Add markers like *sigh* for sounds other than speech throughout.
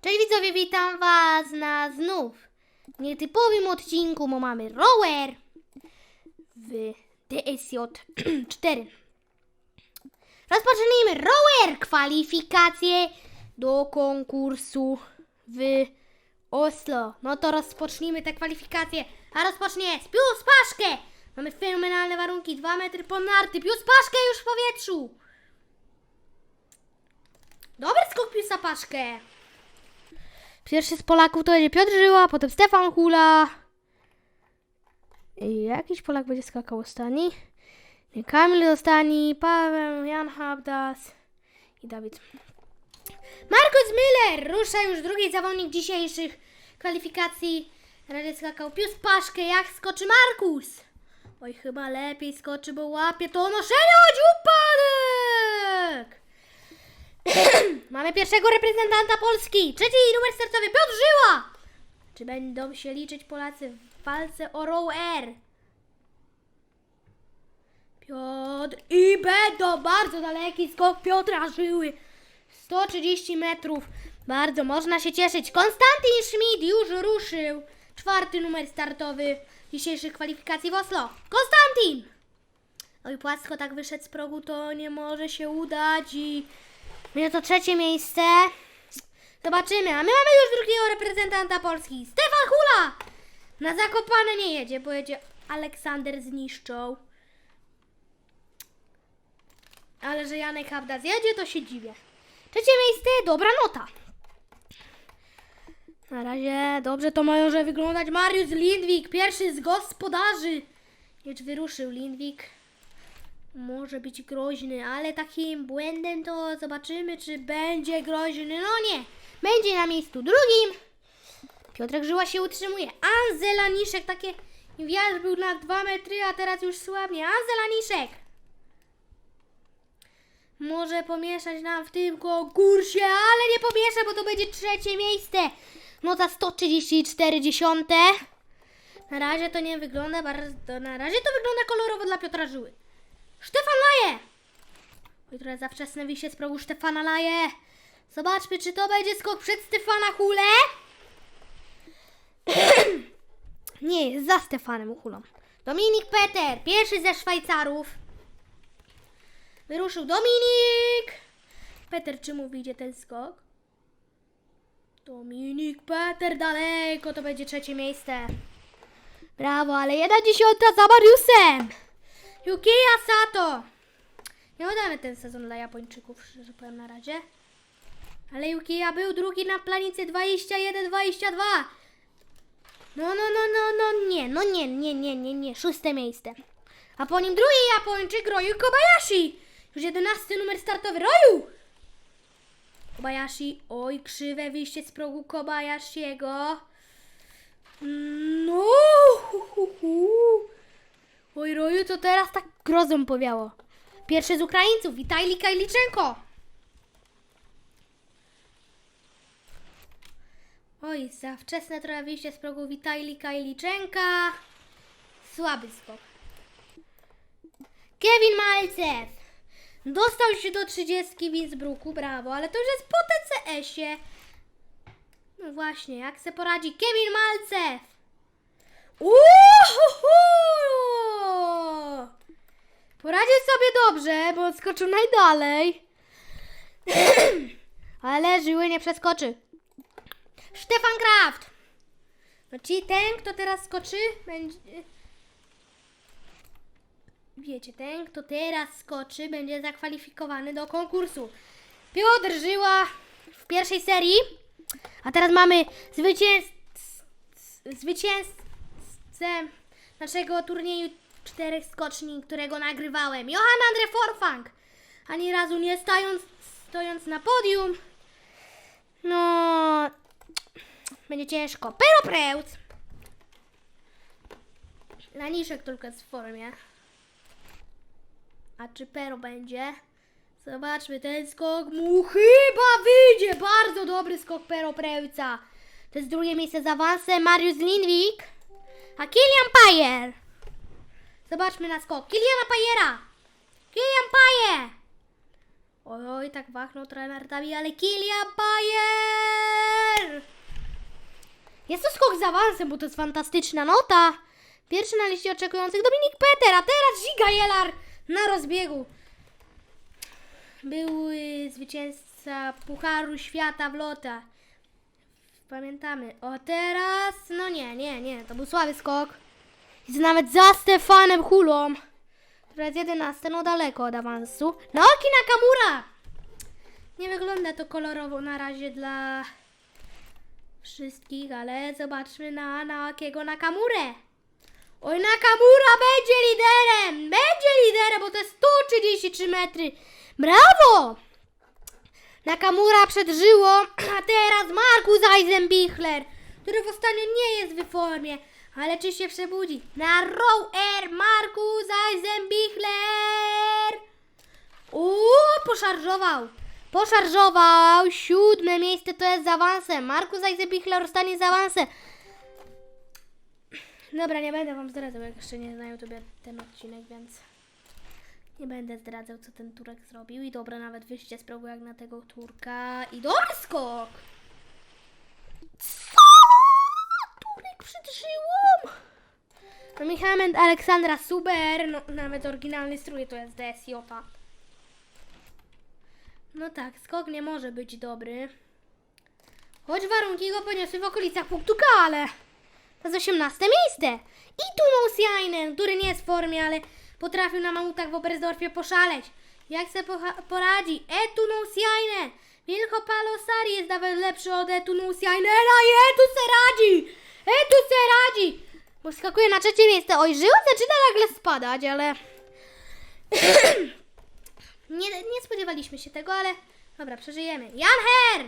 Cześć widzowie, witam was na znów nietypowym odcinku, bo mamy rower w DSJ 4. Rozpocznijmy rower kwalifikacje do konkursu w Oslo. No to rozpocznijmy te kwalifikacje, a rozpocznie z Pius Paszkę. Mamy fenomenalne warunki, 2 metry po narty, Pius Paszkę już w powietrzu. Dobry skok Piusa Paszkę. Pierwszy z Polaków to będzie Piotr Żyła, potem Stefan Hula. I jakiś Polak będzie skakał ostatni. Kamil ostatni, Paweł, Jan Habdas i Dawid. Markus Miller rusza już drugi zawodnik dzisiejszych kwalifikacji. Radzie skakał Pius Paszkę, jak skoczy Markus. Oj, chyba lepiej skoczy, bo łapie to noszenie, chodź upadek! *laughs* Mamy pierwszego reprezentanta Polski. Trzeci numer startowy Piotr Żyła. Czy będą się liczyć Polacy w walce o Row Air? Piotr i będą bardzo daleki skok Piotra Żyły. 130 metrów. Bardzo można się cieszyć. Konstantin Schmid już ruszył. Czwarty numer startowy dzisiejszych kwalifikacji w Oslo. Konstantin! Oj, płasko tak wyszedł z progu, to nie może się udać i będzie to trzecie miejsce. Zobaczymy. A my mamy już drugiego reprezentanta Polski. Stefan Hula! Na Zakopane nie jedzie, bo jedzie Aleksander zniszczą. Ale że Janek Habda zjedzie, to się dziwię. Trzecie miejsce, dobra nota. Na razie dobrze to może wyglądać Mariusz Lindwik, pierwszy z gospodarzy. Lecz wyruszył Lindwik może być groźny, ale takim błędem to zobaczymy, czy będzie groźny. No nie, będzie na miejscu drugim. Piotrek Żyła się utrzymuje. Anzela Niszek, takie wiatr był na 2 metry, a teraz już słabnie. Anzela Niszek. Może pomieszać nam w tym konkursie, ale nie pomiesza, bo to będzie trzecie miejsce. Nota 134 dziesiąte. Na razie to nie wygląda bardzo, na razie to wygląda kolorowo dla Piotra Żyły. Stefan Laje! Oj, trochę za wczesne wyjście z progu Stefana Laje. Zobaczmy, czy to będzie skok przed Stefana Hule. *clears throat* Nie, jest za Stefanem Hulą. Dominik Peter, pierwszy ze Szwajcarów. Wyruszył Dominik. Peter, czy mu wyjdzie ten skok? Dominik Peter daleko, to będzie trzecie miejsce. Brawo, ale jedna dziesiąta za Mariusem. Yukiya Sato! Nie udamy ten sezon dla Japończyków, szczerze powiem na razie. Ale Yukiya był drugi na planicy 21-22. No, no, no, no, no, nie, no nie, nie, nie, nie, nie, szóste miejsce. A po nim drugi Japończyk, Royu Kobayashi. Już jedenasty numer startowy, Royu! Kobayashi, oj, krzywe wyjście z progu Kobayashiego. No, hu, hu, hu. Oj, Roju, to teraz tak grozą powiało. Pierwszy z Ukraińców, Witajli Kajliczenko. Oj, za wczesne trochę wyjście z progu Witajli Kajliczenka. Słaby skok. Kevin Malcew. Dostał się do 30 w Innsbrucku, brawo, ale to już jest po TCS-ie. No właśnie, jak se poradzi Kevin Malcew. Uhuhu! Poradził sobie dobrze, bo skoczył najdalej. *clears throat* Ale żyły nie przeskoczy. Stefan Kraft. No czyli ten, kto teraz skoczy, będzie... Wiecie, ten, kto teraz skoczy, będzie zakwalifikowany do konkursu. Piotr Żyła w pierwszej serii. A teraz mamy zwycięzcę zwycięzcę naszego turnieju czterech skoczni, którego nagrywałem. Johan Andre Forfang. Ani razu nie stając, stojąc na podium. No, będzie ciężko. Pero Preutz. Laniszek tylko jest w formie. A czy Pero będzie? Zobaczmy, ten skok mu chyba wyjdzie. Bardzo dobry skok Pero Preutza. To jest drugie miejsce z awansem. Mariusz Lindwik. A Kilian Pajer. Zobaczmy na skok. Kiliana Pajera. Kilian Pajer. Oj, oj, tak wachnął trener Dawi, ale Kilian Pajer. Jest to skok z awansem, bo to jest fantastyczna nota. Pierwszy na liście oczekujących Dominik Peter, a teraz Ziga Jelar na rozbiegu. Był y, zwycięzca Pucharu Świata w lota. Pamiętamy. O teraz, no nie, nie, nie, to był słaby skok. Jest nawet za Stefanem Hulą. Która jest 11, no daleko od awansu. Naoki Nakamura! Nie wygląda to kolorowo na razie dla wszystkich, ale zobaczmy na Naokiego Nakamurę. Oj, Nakamura będzie liderem! Będzie liderem, bo to jest 133 metry. Brawo! Nakamura przed żyłą, *clears throat* a teraz Markus Eisenbichler, który w ostatnio nie jest w formie, ale czy się przebudzi? Na row air Markus Eisenbichler! Uuu, poszarżował! Poszarżował! Siódme miejsce to jest z awansem. Markus Eisenbichler stanie z awansem. Dobra, nie będę wam zdradzał, jak jeszcze nie znają sobie ten odcinek, więc nie będę zdradzał, co ten Turek zrobił. I dobra, nawet wyjście spróbuję jak na tego Turka. I dobry skok! Żyłą! No Michałem Aleksandra Suber, no nawet oryginalny strój to jest DSJ. No tak, skok nie może być dobry. Choć warunki go poniosły w okolicach punktu K, ale to jest 18 miejsce. I tu Mousiainen, który nie jest w formie, ale potrafił na mamutach w Oberstdorfie poszaleć. Jak se poradzi? Etu Mousiainen! Wilko Palosari jest nawet lepszy od Etu Mousiainena i Etu se radzi! Etu se radzi! Bo skakuje na trzecie miejsce. Oj, żyła zaczyna nagle spadać, ale... *clears throat* nie, nie spodziewaliśmy się tego, ale... Dobra, przeżyjemy. Jan Herr!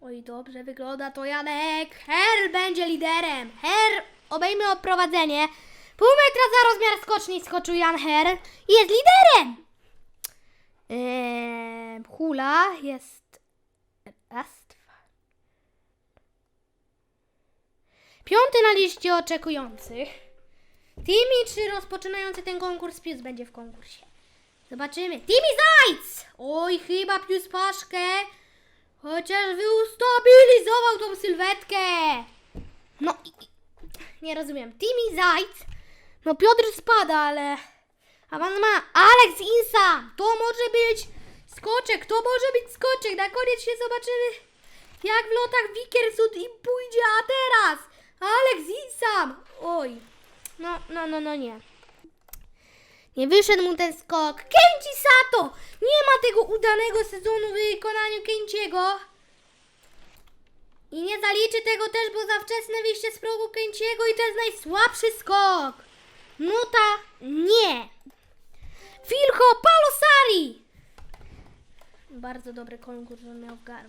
Oj, dobrze wygląda to Janek. Her będzie liderem. Her obejmie oprowadzenie. Pół metra za rozmiar skoczni skoczył Jan Her i jest liderem. Eee, hula jest... Ast. Piąty na liście oczekujących. Timmy czy rozpoczynający ten konkurs Pius będzie w konkursie. Zobaczymy. Timmy Zajc! Oj, chyba Pius Paszkę. Chociaż wyustabilizował tą sylwetkę. No Nie rozumiem. Timmy Zajc. No Piotr spada, ale... Awans ma Alex Insa. To może być skoczek. To może być skoczek. Na koniec się zobaczymy. Jak w lotach Wikersud im pójdzie, a teraz Alex Insam. Oj. No, no, no, no nie. Nie wyszedł mu ten skok. Kenji Sato! Nie ma tego udanego sezonu w wykonaniu Kęciego. I nie zaliczy tego też, bo za wczesne wyjście z progu Kęciego i to jest najsłabszy skok. Nuta nie. Filko Palosari! Bardzo dobry konkurs on miał. A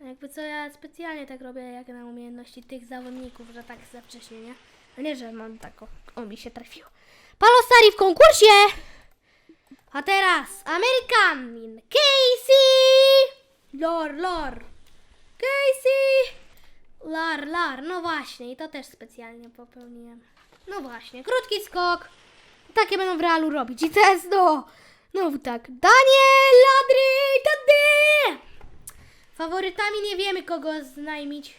Jakby co, ja specjalnie tak robię jak na umiejętności tych zawodników, że tak za wcześnie, nie? A nie, że mam tak, o, mi się trafiło. Palosari w konkursie! A teraz Amerykanin Casey! Lor, lor. Casey! Lar, lar, no właśnie, i to też specjalnie popełniłem. No właśnie, krótki skok. Takie będą w realu robić. I to jest no. No tak. Daniel Ladry Tady! Faworytami nie wiemy kogo oznajmić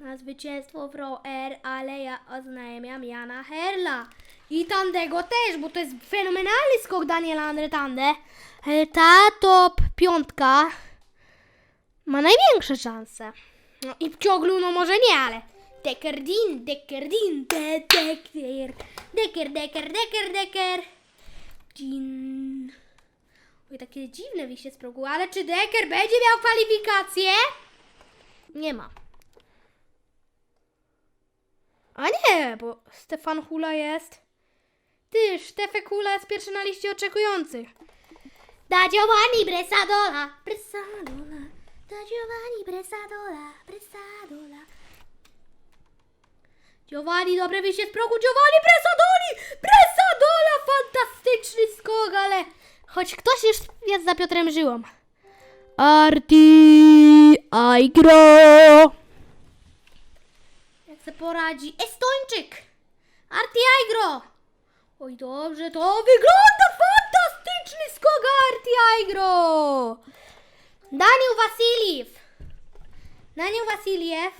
na zwycięstwo Raw Air, ale ja oznajmiam Jana Herla. I Tandego też, bo to jest fenomenalny skok Daniela Andre Tande. E, Ta top piątka ma największe szanse. No i w ciąglu no może nie, ale Dekerdin, Dekerdin, de, Deker, Deker, Deker, Deker, Deker. Din. Oj, takie dziwne wyjście z progu, ale czy Deker będzie miał kwalifikacje? Nie ma. A nie, bo Stefan Hula jest. Ty, Stefek Hula jest pierwszy na liście oczekujących. Da Giovanni Bresadola, Bresadola, da Giovanni Bresadola, Bresadola. Giovanni, dobre wyjście z progu, Giovanni Bresadoli, Bresadola, fantastyczny skok, ale choć ktoś już jest za Piotrem Żyłą. Arti Aigro. Jak se poradzi Estończyk! Arti Aigro! Oj, dobrze, to wygląda fantastyczny skok Arti Aigro! Daniel Wasiliew! Na nią Wasiliew.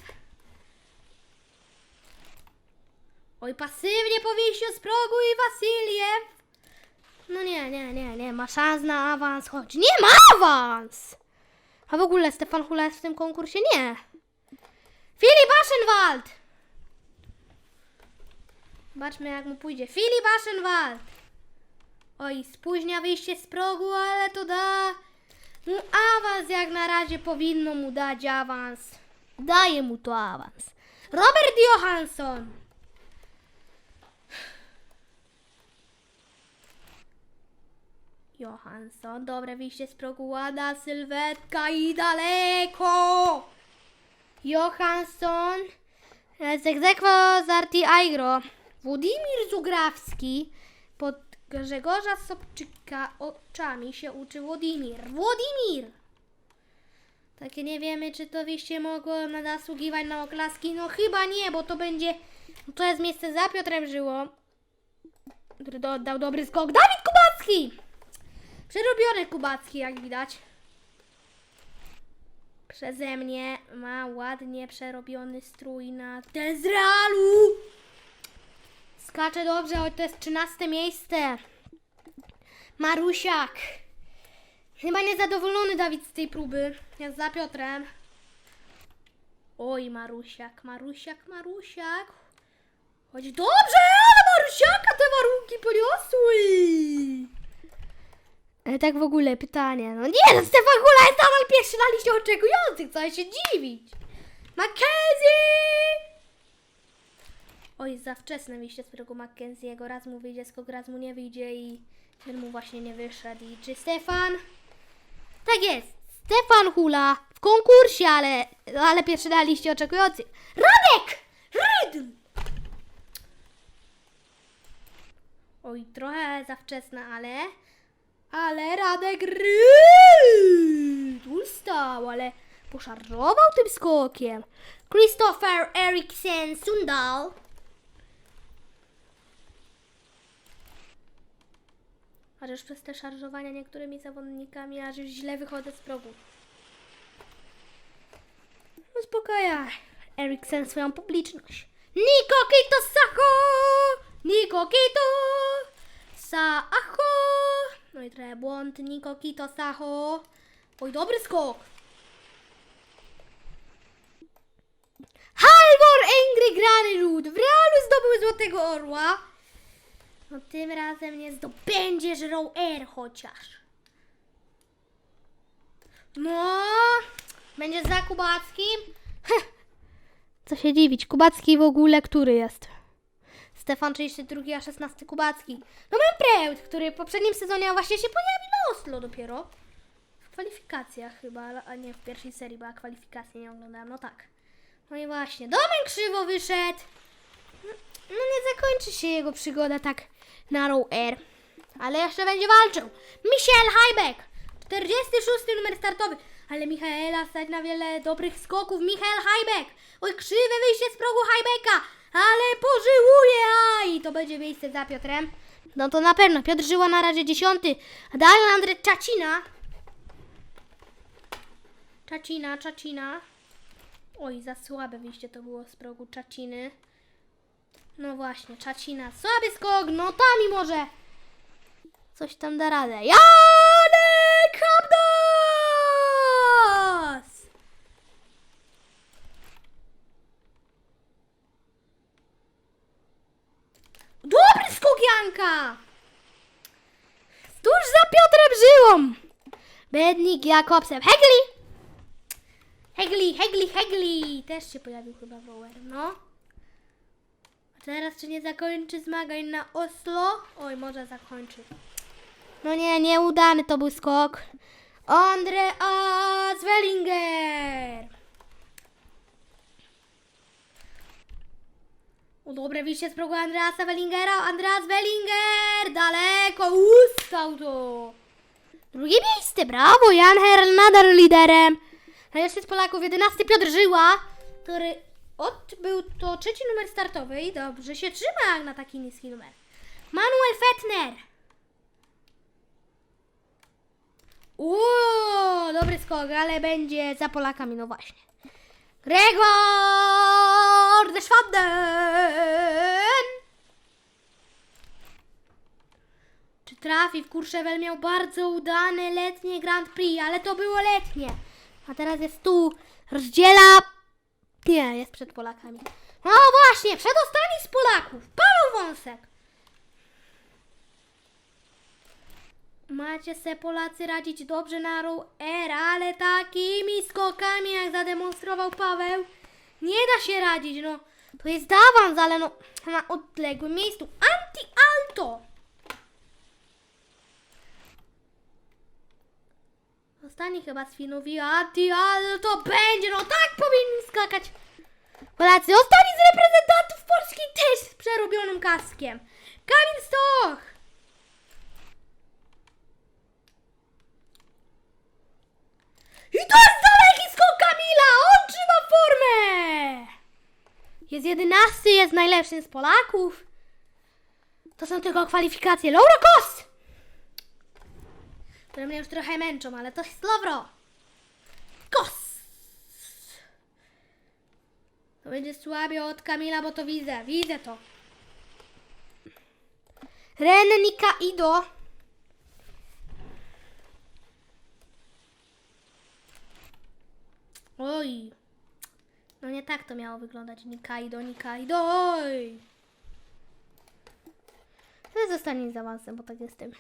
Oj, pasywnie po wyjściu z progu i Wasiliew. No nie, nie, nie, nie ma szans na awans, choć nie ma awans! A w ogóle Stefan Hula jest w tym konkursie? Nie. Filip Aschenwald! Zobaczmy jak mu pójdzie. Filip Aschenwald! Oj, spóźnia wyjście z progu, ale to da mu awans jak na razie powinno mu dać awans. Daje mu to awans. Robert Johansson! Johansson, dobre wyjście z progu, ładna sylwetka i daleko! Johansson, z egzekwo z Arti Aigro, Władimir Zugrawski, pod Grzegorza Sobczyka oczami się uczy Władimir. Władimir! Takie nie wiemy, czy to wyjście mogło na- zasługiwać na oklaski. No chyba nie, bo to będzie, to jest miejsce za Piotrem Żyło, który oddał dobry skok. Dawid Kubacki! Przerobiony Kubacki, jak widać. Przeze mnie ma ładnie przerobiony strój na Tezrealu. Skacze dobrze, choć to jest 13 miejsce. Marusiak. Chyba niezadowolony Dawid z tej próby. Jest za Piotrem. Oj, Marusiak, Marusiak, Marusiak. Chodź dobrze, ale Marusiaka te warunki poniosły. Ale tak w ogóle pytanie. No nie, no Stefan Hula jest nadal pierwszy na liście oczekujących, co się dziwić. Mackenzie! Oj, za wczesne wyjście z progu Mackenzie'ego. Raz mu wyjdzie skok, raz mu nie wyjdzie i ten mu właśnie nie wyszedł. I czy Stefan? Tak jest. Stefan Hula w konkursie, ale, ale pierwszy na liście oczekujących. Radek! Rydm! Oj, trochę za wczesna, ale... Ale Radek Ryd ustał, ale poszarżował tym skokiem. Christopher Eriksen Sundal. Chociaż przez te szarżowania niektórymi zawodnikami aż już źle wychodzę z progu. Uspokaja Eriksen swoją publiczność. Niko Kito Sacho! Niko Kito Sacho! No i trochę błąd. Niko Kito Sacho. Oj, dobry skok. Halvor Engry Granerud w Realu zdobył Złotego Orła. No tym razem nie zdobędziesz Row Air chociaż. No, będziesz za Kubackim? Co się dziwić, Kubacki w ogóle który jest? Stefan 32, a 16 Kubacki. No mam Preut, który w poprzednim sezonie właśnie się pojawił na Oslo dopiero. W kwalifikacjach chyba, a nie w pierwszej serii, bo ja kwalifikacji nie oglądałem, no tak. No i właśnie, Domen krzywo wyszedł. No, no nie zakończy się jego przygoda tak na Row Air. Ale jeszcze będzie walczył. Michel Hajbek, 46 numer startowy. Ale Michaela stać na wiele dobrych skoków. Michael Hajbek. Oj, krzywe wyjście z progu Hajbeka. Ale pożyłuje. Aj, to będzie miejsce za Piotrem. No to na pewno. Piotr Żyła na razie dziesiąty. A Daniel Andrzej Czacina. Czacina, Czacina. Oj, za słabe wyjście to było z progu Czaciny. No właśnie, Czacina. Słaby skok, no tam i może coś tam da radę. Janek Habdas! Janka! Tuż za Piotrem Żyłą! Bednik Jakobsen. Hegli! Hegli, Hegli, Hegli! Też się pojawił chyba Rower, no. A teraz czy nie zakończy zmagań na Oslo? Oj, może zakończy. No nie, nieudany to był skok. Andreas Wellinger! O, dobre wyjście z progu Andreasa Wellingera. Andreas Wellinger! Daleko ustał to! Drugie miejsce, brawo! Jan Herl nadal liderem. Najlepszy z Polaków, 11 Piotr Żyła, który od, był to trzeci numer startowy i dobrze się trzyma na taki niski numer. Manuel Fettner. Uuu, dobry skok, ale będzie za Polakami, no właśnie. Gregor de Schwaden! Czy trafi w Courchevel miał bardzo udane letnie Grand Prix, ale to było letnie. A teraz jest tu, rozdziela... Nie, jest przed Polakami. No właśnie, przedostani z Polaków, Paweł Wąsek. Macie se Polacy radzić dobrze na Air, ale takimi skokami jak zademonstrował Paweł, nie da się radzić, no. To jest awans, ale no na odległym miejscu. Anti-alto! Ostatni chyba sfinowi anti-alto będzie, no tak powinni skakać. Polacy, ostatni z reprezentantów Polski też z przerobionym kaskiem. Kamil Stoch! I to jest daleki skok Kamila! On trzyma formę! Jest jedenasty, jest najlepszym z Polaków. To są tylko kwalifikacje. Laura Kos! Które mnie już trochę męczą, ale to jest Lowro. Kos! To będzie słabiej od Kamila, bo to widzę. Widzę to. Ren Nika Ido. Oj. No nie tak to miało wyglądać. Nikaido, Nikaido, oj. Ale zostanie z awansem, bo tak jestem.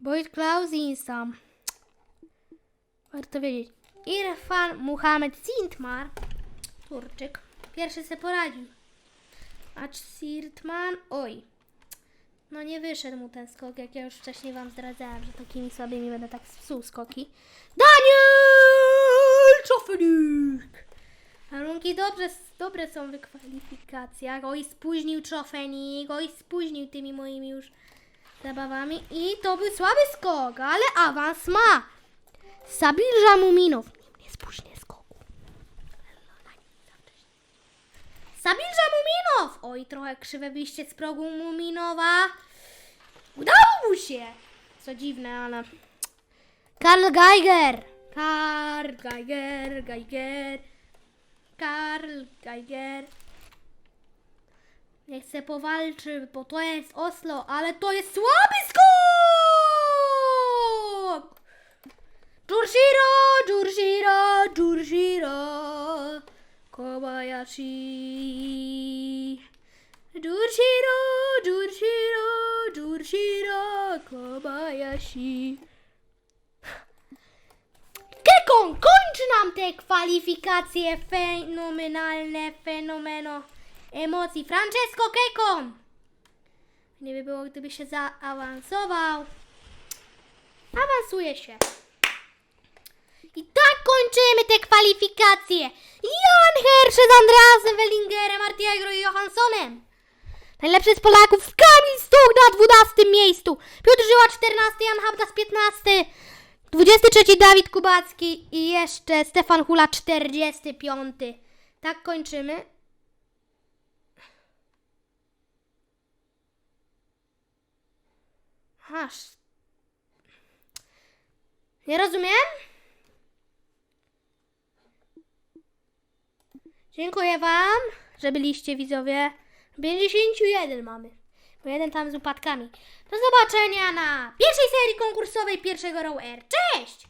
Boyd Klaus Insam. Warto wiedzieć. Irfan Muhammed Sintmar. Turczyk. Pierwszy se poradził. Acz Sirtman. Oj. No nie wyszedł mu ten skok, jak ja już wcześniej wam zdradzałam, że takimi słabymi będę tak psuł skoki. Daniel Czofenik! Warunki dobrze, dobre są w kwalifikacjach. Oj, spóźnił Czofenik, oj, spóźnił tymi moimi już zabawami. I to był słaby skok, ale awans ma. Sabilża Muminow. Nie spóźnię skoku. Sabilża Muminow! Oj, trochę krzywe wyjście z progu Muminowa. Udało mu się! Co dziwne, ale... Karl Geiger! Karl Geiger, Geiger... Karl Geiger... Nie chcę powalczy, bo to jest Oslo, ale to jest słaby skok! Jurshiro, Jurshiro, Jurshiro, Kobayashi. Jurshiro, Jurshiro, Jurshiro, Kobayashi. Gekon, kończy nam te kwalifikacje fenomenalne, fenomeno emocji. Francesco Kekon! Nie by było, gdyby się zaawansował. Awansuje się. I tak kończymy te kwalifikacje. Jan Hersze z Andreasem Wellingerem, Artiegro i Johanssonem. Najlepszy z Polaków Kamil Stuk na 12 miejscu. Piotr Żyła 14, Jan Habdas 15. 23 Dawid Kubacki i jeszcze Stefan Hula 45. Tak kończymy. Aż. Nie rozumiem? Dziękuję Wam, że byliście widzowie. 51 mamy. Bo jeden tam z upadkami. Do zobaczenia na pierwszej serii konkursowej pierwszego Row Air. Cześć!